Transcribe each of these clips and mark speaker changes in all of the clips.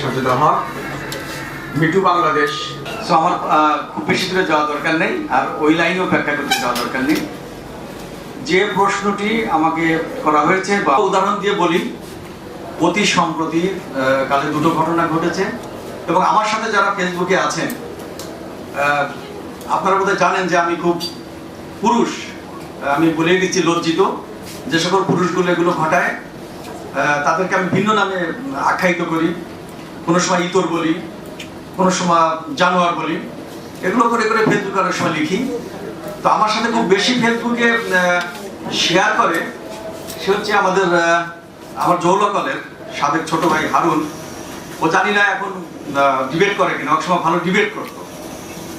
Speaker 1: হওয়া। Me too Bangladesh. So আমার খুব বেশি দূরে যাওয়া দরকার নেই, আর ওই লাইনেও ব্যাখ্যা করতে যাওয়া দরকার নেই। যে প্রশ্নটি আমাকে করা হয়েছে বা উদাহরণ দিয়ে বলি, অতি সম্প্রতি কালে দুটো ঘটনা ঘটেছে, এবং আমার সাথে যারা ফেসবুকে আছেন আপনারা বোধহয় জানেন যে আমি খুব পুরুষ, আমি বলে দিচ্ছি লজ্জিত, যে সকল পুরুষগুলো এগুলো ঘটায় তাদেরকে আমি ভিন্ন নামে আখ্যায়িত করি। কোনো সময় ইতর বলি, কোনো সময় জানোয়ার বলি, এগুলো করে করে ফেসবুকে অনেক সময় লিখি। তো আমার সাথে খুব বেশি ফেসবুকে শেয়ার করে, সে হচ্ছে আমাদের আমার জৌলকলের সাবেক ছোট ভাই হারুন। ও জানি না এখন ডিবেট করে কিনা এক সময় ভালো ডিবেট করতো।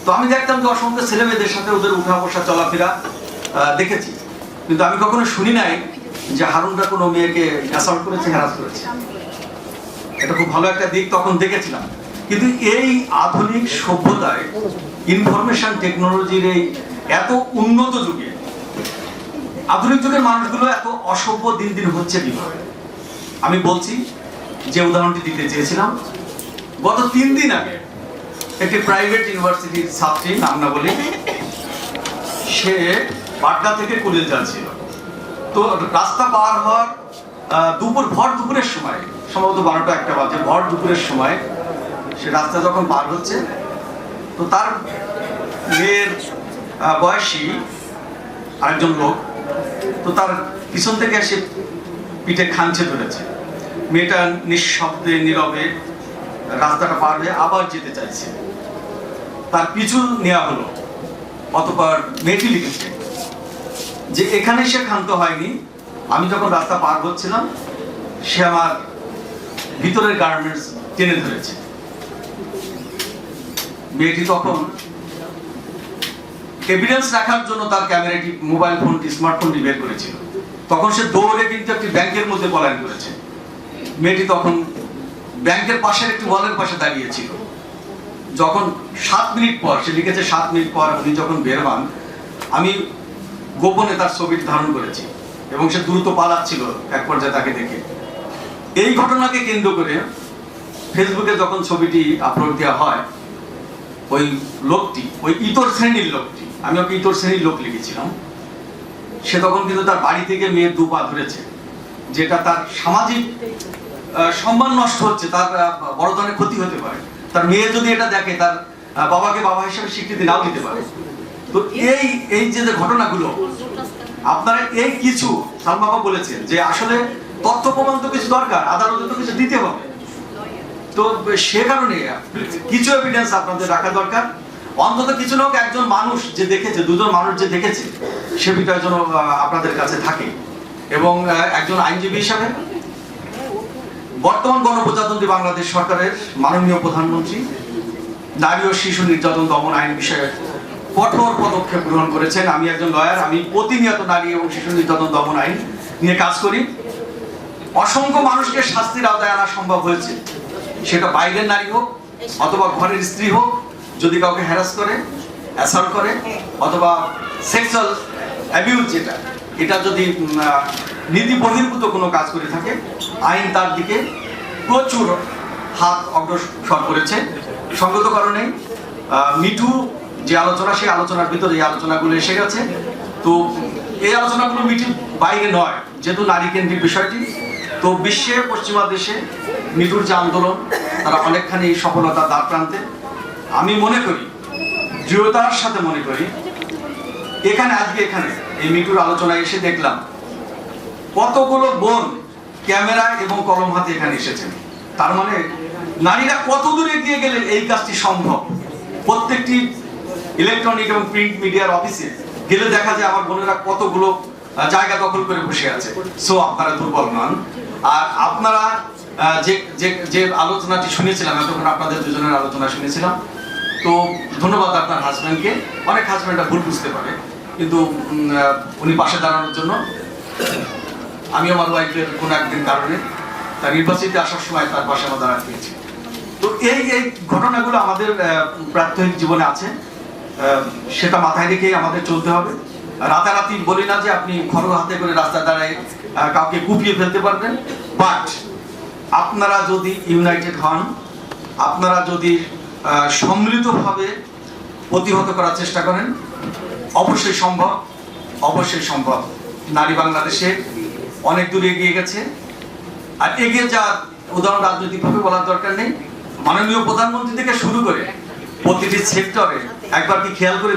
Speaker 1: তো আমি দেখতাম যে অসংখ্য ছেলে মেয়েদের সাথে ওদের উঠা বসা চলাফেরা দেখেছি। কিন্তু আমি কখনো শুনি নাই যে হারুনরা কোনো মেয়েকে অ্যাসল্ট করেছে হ্যারাস করেছে। এটা খুব ভালো একটা দিক তখন দেখেছিলাম। কিন্তু এই আধুনিক সভ্যতায় ইনফরমেশন টেকনোলজির এই এত উন্নত যুগে, আধুনিক যুগের মানুষগুলো এত অসভ্য দিন দিন হচ্ছে কীভাবে? আমি বলছি, যে উদাহরণটি দিতে চেয়েছিলাম, গত তিন দিন আগে একটি প্রাইভেট ইউনিভার্সিটির ছাত্রী, নাম না বলি, সে পাটনা থেকে কুড়িল যাচ্ছিল। তো রাস্তা পার হওয়ার দুপুর, ভর দুপুরের সময়, সম্ভবত বারোটা একটা বাজে, ভর দুপুরের সময় সে রাস্তা যখন পার হচ্ছে, তো তার মেয়ের বয়সী আরেকজন লোক, তো তার পিছন থেকে সে পিঠে খাঞ্চে ধরেছে। মেয়েটা নিঃশব্দে, নীরবে রাস্তাটা পার হয়ে আবার যেতে চাইছে। তার পিছু নেওয়া হলো। অতপর মেয়েটি লিখেছে যে, এখানে সে ক্ষান্ত হয়নি আমি যখন রাস্তা পার হচ্ছিলাম, সে আমার ভিতরের গার্মেন্টস টেনে ধরেছে। মেয়েটি তখন এভিডেন্স রাখার জন্য তার ক্যামেরাটি মোবাইল ফোনটি স্মার্টফোনটি বের করেছিল। তখন সে দৌড়ে কিন্তু একটি ব্যাংকের মধ্যে পলায়ন করেছে। মেয়েটি তখন ব্যাংকের পাশের একটি ওয়ালের পাশে দাঁড়িয়েছিল। যখন সাত মিনিট পর, সে লিখেছে, সাত মিনিট পর উনি যখন বের হন, আমি গোপনে তার ছবিটি ধারণ করেছি। এবং সে দ্রুত পালাচ্ছিল এক পর্যায়ে তাকে দেখে। এই ঘটনাকে কেন্দ্র করে ফেসবুকে যখন ছবিটি আপলোড দেওয়া হয়, ওই লোকটি, ওই ইতর শ্রেণির লোকটি, আমি ওকে ইতর শ্রেণির লোক লিখেছিলাম, সে তখন কিন্তু তার বাড়ি থেকে মেয়ের দু পা ধরেছে, যেটা তার সামাজিক সম্মান নষ্ট হচ্ছে, তার বড় ধরনের ক্ষতি হতে পারে। তার মেয়ে যদি এটা দেখে, তার বাবাকে বাবা হিসেবে স্বীকৃতি নাও দিতে পারে। তো এই এই যে ঘটনাগুলো আপনারা এই কিছু সালমা বাবা বলেছেন যে আসলে তথ্য প্রমাণ তো কিছু দরকার, আদালতে তো কিছু দিতে হবে। তো সে কারণে কিছু এভিডেন্স আপনাদের রাখা দরকার। অন্তত কিছু লোক, একজন মানুষ যে দেখেছে, দুজন মানুষ যে দেখেছে, সে বিষয় যেন আপনাদের কাছে থাকে। এবং একজন আইনজীবী হিসাবে। বর্তমান গণপ্রজাতন্ত্রী বাংলাদেশ সরকারের মাননীয় প্রধানমন্ত্রী, নারী ও শিশু নির্যাতন দমন আইন বিষয়ে কঠোর পদক্ষেপ গ্রহণ করেছেন। আমি একজন লয়ার আমি প্রতিনিয়ত নারী এবং শিশু নির্যাতন দমন আইন নিয়ে কাজ করি। অসংখ্য মানুষকে শাস্তির আওতায় আনা সম্ভব হয়েছে। সেটা বাইরের নারী হোক অথবা ঘরের স্ত্রী হোক, যদি কাউকে হ্যারাস করে অ্যাসাল্ট করে, অথবা সেক্সুয়াল অ্যাবিউজ যেটা, এটা যদি নীতি বহির্ভূত কোনো কাজ করে থাকে, আইন তার দিকে প্রচুর হাত অগ্রসর করেছে। সঙ্গত কারণে মিঠু যে আলোচনা, সেই আলোচনার ভিতরে এই আলোচনাগুলো এসে গেছে। তো এই আলোচনাগুলো মিঠুর বাইরে নয়, যেহেতু নারী কেন্দ্রিক বিষয়টি, তো বিশ্বে পশ্চিমা দেশে মিঠুর যে আন্দোলন, তারা অনেকখানি সফলতার দ্বার প্রান্তে। আমি মনে করি, দৃঢ়তার সাথে মনে করি, এখানে, আজকে এখানে, এই মিটুর আলোচনায় এসে দেখলাম, কতগুলো বোন ক্যামেরা এবং কলম হাতে এখানে এসেছেন। তার মানে নারীরা কত দূর এগিয়ে গেলে এই কাজটি সম্ভব? প্রত্যেকটি ইলেকট্রনিক এবং প্রিন্ট মিডিয়ার অফিসে গেলে দেখা যায় আমার বোনেরা কতগুলো জায়গা দখল করে বসে আছে। সো আপনারা দুর্বল নন। আর আপনারা যে যে যে আলোচনাটি শুনেছিলাম, এতক্ষণ আপনাদের দুজনের আলোচনা শুনেছিলাম। তো, ধন্যবাদ আপনার হাজব্যান্ডকে অনেক হাজব্যান্ডরা ভুল বুঝতে পারে, কিন্তু উনি পাশে দাঁড়ানোর জন্য। আমি আমার ওয়াইফের কোন একদিন কারণে তার নির্বাচিতে আসার সময় তার পাশে আমার দাঁড়াতে পেরেছি তো এই এই ঘটনাগুলো আমাদের প্রাত্যহিক জীবনে আছে। সেটা মাথায় রেখেই আমাদের চলতে হবে। রাতারাতি বলি না যে আপনি খড়গ হাতে করে রাস্তায় দাঁড়ায় কাউকে কুপিয়ে ফেলতে পারবেন। বাট আপনারা যদি ইউনাইটেড হন, আপনারা যদি সম্মিলিতভাবে প্রতিহত করার চেষ্টা করেন, অবশ্যই সম্ভব অবশ্যই সম্ভব। নারী বাংলাদেশে অনেক দূর এগিয়ে গেছে। আর এগিয়ে যাওয়ার উদাহরণ রাজনৈতিকভাবে বলার দরকার নেই। মাননীয় প্রধানমন্ত্রী থেকে শুরু করে প্রতিটি সেক্টরে একবার কি খেয়াল করে